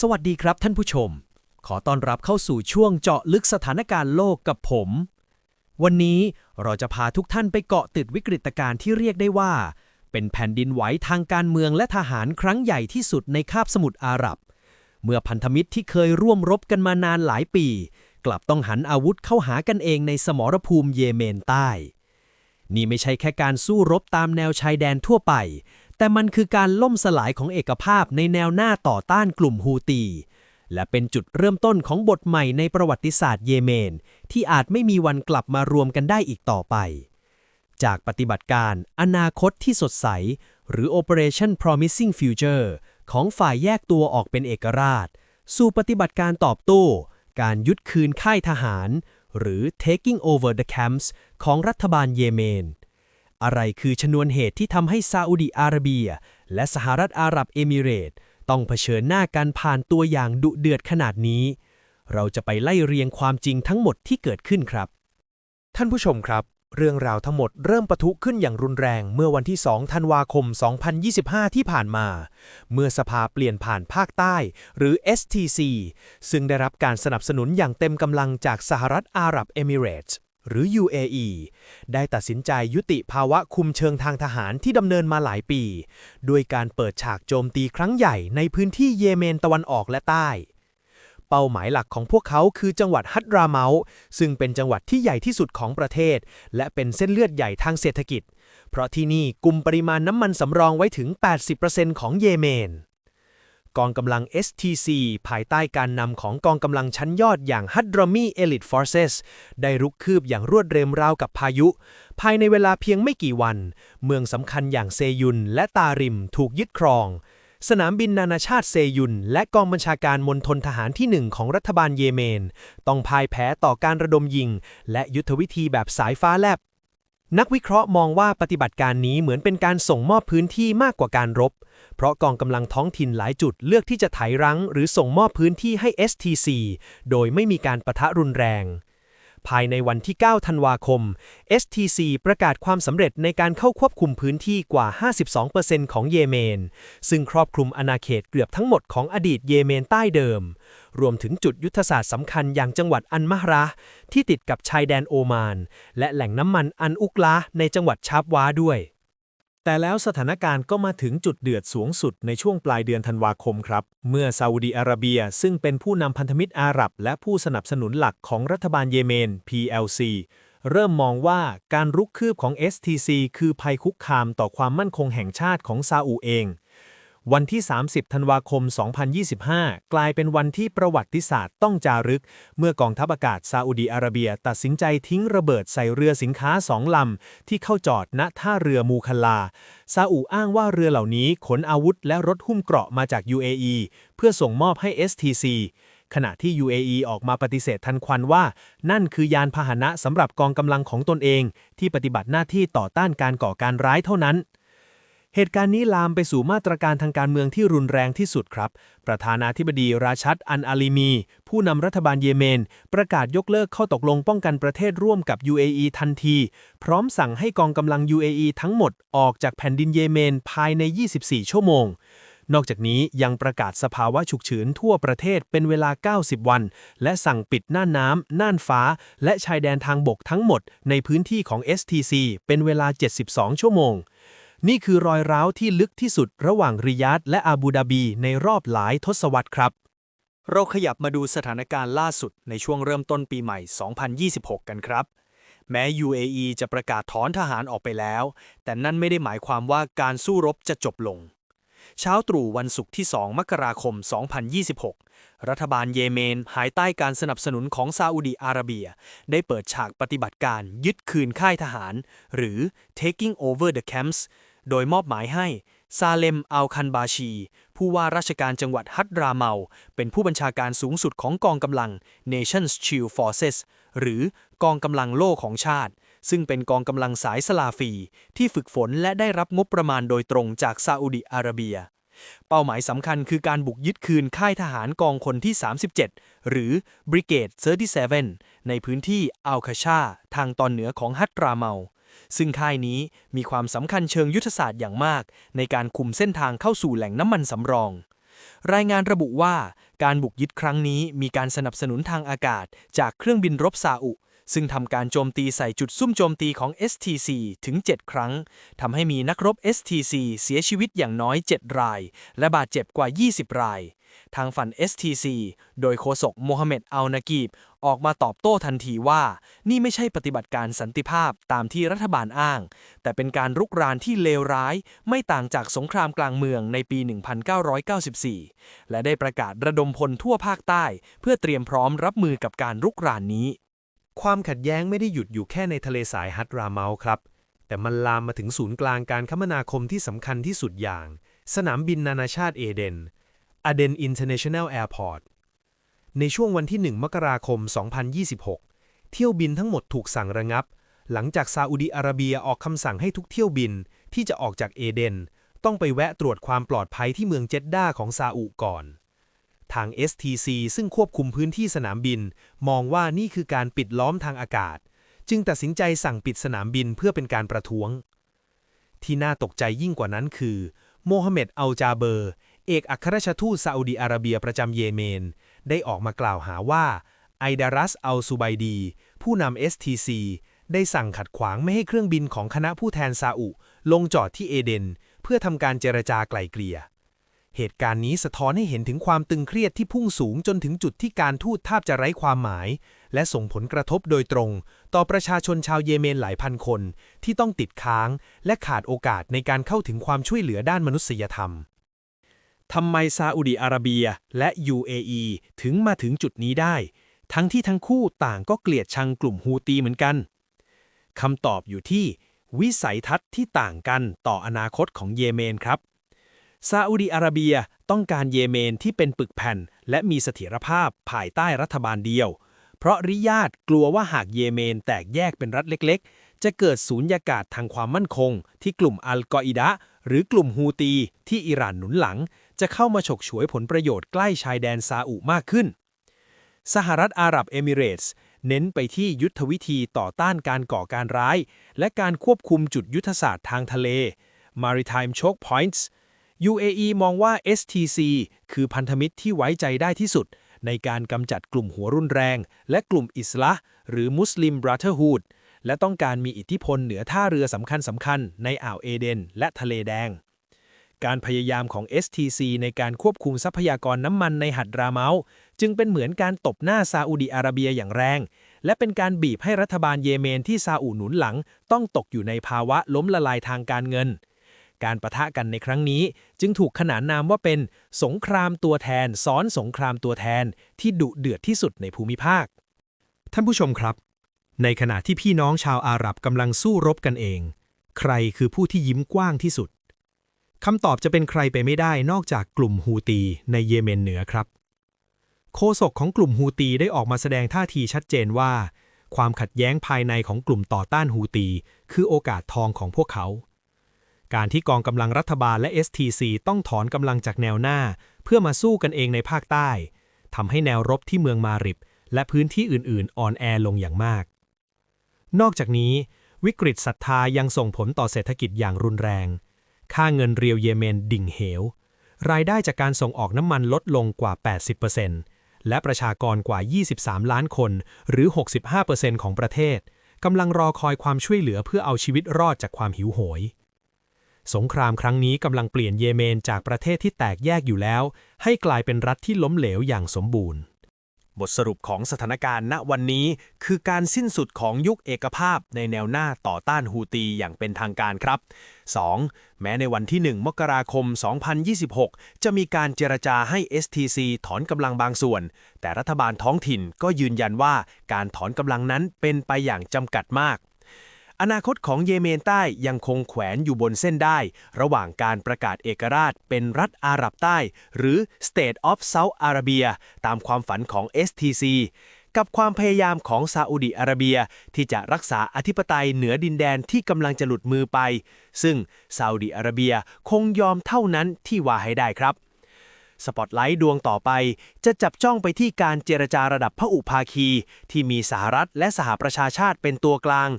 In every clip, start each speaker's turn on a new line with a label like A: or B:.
A: สวัสดีครับท่านผู้ชม ขอต้อนรับเข้าสู่ช่วงเจาะลึกสถานการณ์โลกกับผม วันนี้เราจะพาทุกท่านไปเกาะติดวิกฤตการณ์ที่เรียกได้ว่า เป็นแผ่นดินไหวทางการเมืองและทหารครั้งใหญ่ที่สุดในคาบสมุทรอาหรับ เมื่อพันธมิตรที่เคยร่วมรบกันมานานหลายปี กลับต้องหันอาวุธเข้าหากันเองในสมรภูมิเยเมนใต้ นี่ไม่ใช่แค่การสู้รบตามแนวชายแดนทั่วไป แต่มันคือการล่มสลายของเอกภาพในแนวหน้าต่อต้านกลุ่มฮูตี และเป็นจุดเริ่มต้นของบทใหม่ในประวัติศาสตร์เยเมน ที่อาจไม่มีวันกลับมารวมกันได้อีกต่อไป จากปฏิบัติการอนาคตที่สดใส หรือ Operation Promising Future ของฝ่ายแยกตัวออกเป็นเอกราช สู่ปฏิบัติการตอบโต้ การยึดคืนค่ายทหาร หรือ Taking over the camps ของรัฐบาลเยเมน อะไรคือชนวนเหตุที่ทำให้ซาอุดิอาระเบีย และสหรัฐอาหรับเอมิเรต์ต้องเผชิญหน้ากันผ่านตัวอย่างดุเดือดขนาดนี้ เราจะไปไล่เรียงความจริงทั้งหมดที่เกิดขึ้นครับ
B: ท่านผู้ชมครับ เรื่องราวทั้งหมดเริ่มปะทุขึ้นอย่างรุนแรงเมื่อวันที่ 2 ธันวาคม 2025 ที่ผ่านมา เมื่อสภาเปลี่ยนผ่านภาคใต้ หรือ STC ซึ่งได้รับการสนับสนุนอย่างเต็มกำลังจากสหรัฐอาหรับเอมิเรตส์ หรือ UAE ได้ตัดสินใจยุติภาวะคุมเชิงทางทหารที่ดำเนินมาหลายปี ด้วยการเปิดฉากโจมตีครั้งใหญ่ในพื้นที่เยเมนตะวันออกและใต้ เป้าหมายหลักของพวกเขาคือจังหวัดฮัตราเมาซึ่งเป็นจังหวัดที่ใหญ่ที่สุดของประเทศ และเป็นเส้นเลือดใหญ่ทางเศรษฐกิจ เพราะที่นี่กุมปริมาณน้ำมันสำรองไว้ถึง 80%ของเยเมน กองกำลัง STC ภายใต้การนำของกองกำลังชั้นยอดอย่าง h a d r a m i Elite Forces ได้รุกคืบอย่างรวดเร็วราวกับพายุ ภายในเวลาเพียงไม่กี่วัน เมืองสำคัญอย่างเซยุนและตาริมถูกยึดครอง สนามบินนานาชาติเซยุน และกองบัญชาการมณฑลทหารที่หนึ่งของรัฐบาลเยเมน ต้องพ่ายแพ้ต่อการระดมยิง และยุทธวิธีแบบสายฟ้าแลบนักวิเคราะห์มองว่าปฏิบัติการนี้เหมือนเป็นการส่งมอบพื้นที่มากกว่าการรบ เพราะกองกำลังท้องถิ่นหลายจุดเลือกที่จะไถรั้ง หรือส่งมอบพื้นที่ให้ STC โดยไม่มีการประทะรุนแรง ภายในวันที่ 9 ธันวาคม STC ประกาศความสำเร็จในการเข้าควบคุมพื้นที่กว่า 52%ของเยเมน ซึ่งครอบคลุมอาณาเขตเกือบทั้งหมดของอดีตเยเมนใต้เดิม รวมถึงจุดยุทธศาสตร์สำคัญอย่างจังหวัดอันมะราที่ติดกับชายแดนโอมาน และแหล่งน้ำมันอันอุกลาในจังหวัดชาบวาด้วย แต่แล้วสถานการณ์ก็มาถึงจุดเดือดสูงสุดในช่วงปลายเดือนธันวาคมครับ เมื่อซาอุดีอาระเบีย ซึ่งเป็นผู้นำพันธมิตรอาหรับ และผู้สนับสนุนหลักของรัฐบาลเยเมน PLC เริ่มมองว่าการรุกคืบของ STC คือภัยคุกคามต่อความมั่นคงแห่งชาติของซาอุเอง วันที่ 30 ธันวาคม 2025 กลายเป็นวันที่ประวัติศาสตร์ต้องจารึก เมื่อกองทัพอากาศซาอุดีอาระเบีย ตัดสินใจทิ้งระเบิดใส่เรือสินค้าสองลำ ที่เข้าจอดณท่าเรือมูคัลลา ซาอุอ้างว่าเรือเหล่านี้ขนอาวุธและรถหุ้มเกราะมาจาก UAE เพื่อส่งมอบให้ STC ขณะที่ UAE ออกมาปฏิเสธทันควันว่า นั่นคือยานพาหนะสำหรับกองกำลังของตนเอง ที่ปฏิบัติหน้าที่ต่อต้านการก่อการร้ายเท่านั้น เหตุการณ์นี้ลามไปสู่มาตรการทางการเมืองที่รุนแรงที่สุดครับ ประธานาธิบดีราชัดอันอาลีมี ผู้นำรัฐบาลเยเมน ประกาศยกเลิกข้อตกลงป้องกันประเทศร่วมกับ UAE ทันที พร้อมสั่งให้กองกำลัง UAE ทั้งหมดออกจากแผ่นดินเยเมนภายใน 24 ชั่วโมง นอกจากนี้ยังประกาศสภาวะฉุกเฉินทั่วประเทศเป็นเวลา 90 วัน และสั่งปิดน่านน้ำน่านฟ้า และชายแดนทางบกทั้งหมดในพื้นที่ของ STC เป็นเวลา 72 ชั่วโมง นี่คือรอยร้าวที่ลึกที่สุดระหว่างริยาดและอาบูดาบีในรอบหลายทศวรรษครับ
A: เราขยับมาดูสถานการณ์ล่าสุดในช่วงเริ่มต้นปีใหม่ 2026 กันครับ แม้ UAE จะประกาศถอนทหารออกไปแล้ว แต่นั่นไม่ได้หมายความว่าการสู้รบจะจบลง เช้าตรู่วันศุกร์ที่ 2 มกราคม 2026 รัฐบาลเยเมนภายใต้การสนับสนุนของซาอุดีอาระเบีย ได้เปิดฉากปฏิบัติการยึดคืนค่ายทหาร หรือ taking over the camps โดยมอบหมายให้ ซาเลม อัลคันบาชี ผู้ว่าราชการจังหวัดฮัตราเมา เป็นผู้บัญชาการสูงสุดของกองกำลัง Nations Shield Forces หรือกองกำลังโล่ของชาติ ซึ่งเป็นกองกำลังสายสลาฟี ที่ฝึกฝนและได้รับงบประมาณโดยตรงจากซาอุดิอาระเบีย เป้าหมายสำคัญคือการบุกยึดคืนค่ายทหารกองคนที่ 37 หรือ Brigade 37 ในพื้นที่อัลคาชา ทางตอนเหนือของฮัตราเมา ซึ่งค่ายนี้มีความสำคัญเชิงยุทธศาสตร์อย่างมาก ในการคุมเส้นทางเข้าสู่แหล่งน้ำมันสำรอง
C: รายงานระบุว่าการบุกยึดครั้งนี้มีการสนับสนุนทางอากาศจากเครื่องบินรบซาอุ ซึ่งทำการโจมตีใส่จุดซุ่มโจมตีของ STC ถึง 7 ครั้งทำให้มีนักรบ STC เสียชีวิตอย่างน้อย 7 ราย และบาดเจ็บกว่า 20 ราย ทางฝั่ง STC โดยโฆษกโมฮัมเหม็ดอัลนากีบ ออกมาตอบโต้ทันทีว่า นี่ไม่ใช่ปฏิบัติการสันติภาพตามที่รัฐบาลอ้าง แต่เป็นการรุกรานที่เลวร้าย ไม่ต่างจากสงครามกลางเมืองในปี 1994 และได้ประกาศระดมพลทั่วภาคใต้ เพื่อเตรียมพร้อมรับมือกับการรุกรานนี้
B: ความขัดแย้งไม่ได้หยุดอยู่แค่ในทะเลสายฮัตราเมาครับ แต่มันลามมาถึงศูนย์กลางการคมนาคมที่สำคัญที่สุดอย่าง สนามบินนานาชาติเอเดน อเดนอินเตอร์เนชั่นแนลแอร์พอร์ตในช่วงวันที่ 1 มกราคม 2026 เที่ยวบินทั้งหมดถูกสั่งระงับ หลังจากซาอุดีอาระเบียออกคำสั่งให้ทุกเที่ยวบินที่จะออกจากเอเดน ต้องไปแวะตรวจความปลอดภัยที่เมืองเจดด้าของซาอุก่อน ทาง STC ซึ่งควบคุมพื้นที่สนามบิน มองว่านี่คือการปิดล้อมทางอากาศ จึงตัดสินใจสั่งปิดสนามบินเพื่อเป็นการประท้วง ที่น่าตกใจยิ่งกว่านั้นคือโมฮัมเหม็ดอัลจาเบอร์ เอกอัครราชทูตซาอุดีอาระเบียประจำเยเมน ได้ออกมากล่าวหาว่าไอดารัสอัลซูไบดี ผู้นำ STC ได้สั่งขัดขวางไม่ให้เครื่องบินของคณะผู้แทนซาอุ ลงจอดที่เอเดน เพื่อทำการเจรจาไกล่เกลี่ย เหตุการณ์นี้สะท้อนให้เห็นถึงความตึงเครียดที่พุ่งสูงจนถึงจุดที่การทูตแทบจะไร้ความหมาย และส่งผลกระทบโดยตรง ต่อประชาชนชาวเยเมนหลายพันคน ที่ต้องติดค้าง และขาดโอกาสในการเข้าถึงความช่วยเหลือด้านมนุษยธรรม
A: ทำไมซาอุดีอาระเบียและ UAE ถึงมาถึงจุดนี้ได้ ทั้งที่ทั้งคู่ต่างก็เกลียดชังกลุ่มฮูตีเหมือนกันคำตอบอยู่ที่ วิสัยทัศน์ที่ต่างกันต่ออนาคตของเยเมนครับซาอุดีอาระเบียต้องการเยเมนที่เป็นปึกแผ่น และมีเสถียรภาพภายใต้รัฐบาลเดียว เพราะริยาดกลัวว่าหากเยเมนแตกแยกเป็นรัฐเล็ก ๆ จะเกิดสูญญากาศทางความมั่นคง ที่กลุ่มอัลกออิดะ หรือกลุ่มฮูตีที่อิหร่านหนุนหลัง จะเข้ามาฉกฉวยผลประโยชน์ใกล้ชายแดนซาอุมากขึ้น สหรัฐอาหรับเอมิเรตส์เน้นไปที่ยุทธวิธีต่อต้านการก่อการร้าย และการควบคุมจุดยุทธศาสตร์ทางทะเล Maritime Choke Points UAE มองว่า STC คือพันธมิตรที่ไว้ใจได้ที่สุด ในการกำจัดกลุ่มหัวรุนแรง และกลุ่มอิสลามหรือมุสลิมบราเธอร์ฮูด และต้องการมีอิทธิพลเหนือท่าเรือสำคัญสำคัญๆในอ่าวเอเดนและทะเลแดง การพยายามของ STC ในการควบคุมทรัพยากรน้ำมันในหัดราเมาจึงเป็นเหมือนการตบหน้าซาอุดีอาระเบียอย่างแรง และเป็นการบีบให้รัฐบาลเยเมนที่ซาอุหนุนหลัง ต้องตกอยู่ในภาวะล้มละลายทางการเงิน การประทะกันในครั้งนี้ จึงถูกขนานนามว่าเป็น สงครามตัวแทน ซ้อนสงครามตัวแทนที่ดุเดือดที่สุดในภูมิภาค ท่านผู้ชมครับ ในขณะที่พี่น้องชาวอาหรับกำลังสู้รบกันเอง ใครคือผู้ที่ยิ้มกว้างที่สุดคำตอบจะเป็นใครไปไม่ได้นอกจากกลุ่มฮูตีในเยเมนเหนือครับ โฆษกของกลุ่มฮูตีได้ออกมาแสดงท่าทีชัดเจนว่า ความขัดแย้งภายในของกลุ่มต่อต้านฮูตี คือโอกาสทองของพวกเขา การที่กองกำลังรัฐบาลและ STC ต้องถอนกำลังจากแนวหน้า เพื่อมาสู้กันเองในภาคใต้ทำให้แนวรบที่เมืองมาริบ และพื้นที่อื่นๆ อ่อนแอลงอย่างมาก นอกจากนี้ วิกฤตศรัทธายังส่งผลต่อเศรษฐกิจอย่างรุนแรง ค่าเงินเรียวเยเมนดิ่งเหว รายได้จากการส่งออกน้ำมันลดลงกว่า 80%และประชากรกว่า 23 ล้านคน หรือ 65%ของประเทศกำลังรอคอยความช่วยเหลือเพื่อเอาชีวิตรอดจากความหิวโหย สงครามครั้งนี้กำลังเปลี่ยนเยเมนจากประเทศที่แตกแยกอยู่แล้ว ให้กลายเป็นรัฐที่ล้มเหลวอย่างสมบูรณ์ บทสรุปของสถานการณ์ณวันนี้คือการสิ้นสุดของยุคเอกภาพในแนวหน้าต่อต้านฮูตีอย่างเป็นทางการครับ 2. แม้ในวันที่ 1 มกราคม 2026 จะมีการเจรจาให้ STC ถอนกำลังบางส่วน แต่รัฐบาลท้องถิ่นก็ยืนยันว่าการถอนกำลังนั้นเป็นไปอย่างจำกัดมาก อนาคตของเยเมนใต้ยังคงแขวนอยู่บนเส้นได้ ระหว่างการประกาศเอกราชเป็นรัฐอาหรับใต้ หรือ State of South Arabia ตามความฝันของ STC กับความพยายามของซาอุดิอาระเบีย ที่จะรักษาอธิปไตยเหนือดินแดนที่กำลังจะหลุดมือไป ซึ่งซาอุดิอาระเบียคงยอมเท่านั้นที่ว่าให้ได้ครับสปอตไลท์ดวงต่อไป จะจับจ้องไปที่การเจรจาระดับพหุภาคี ที่มีสหรัฐและสหประชาชาติเป็นตัวกลาง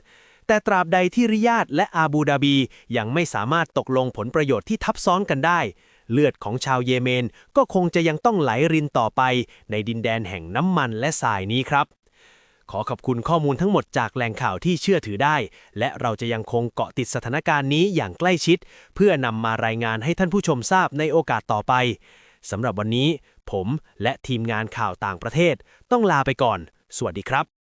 A: แต่ตราบใดที่ริยาดและอาบูดาบี ยังไม่สามารถตกลงผลประโยชน์ที่ทับซ้อนกันได้
B: เลือดของชาวเยเมนก็คงจะยังต้องไหลรินต่อไป ในดินแดนแห่งน้ำมันและทรายนี้ครับ ขอขอบคุณข้อมูลทั้งหมดจากแหล่งข่าวที่เชื่อถือได้ และเราจะยังคงเกาะติดสถานการณ์นี้อย่างใกล้ชิด เพื่อนำมารายงานให้ท่านผู้ชมทราบในโอกาสต่อไปสำหรับวันนี้ ผมและทีมงานข่าวต่างประเทศ ต้องลาไปก่อน สวัสดีครับ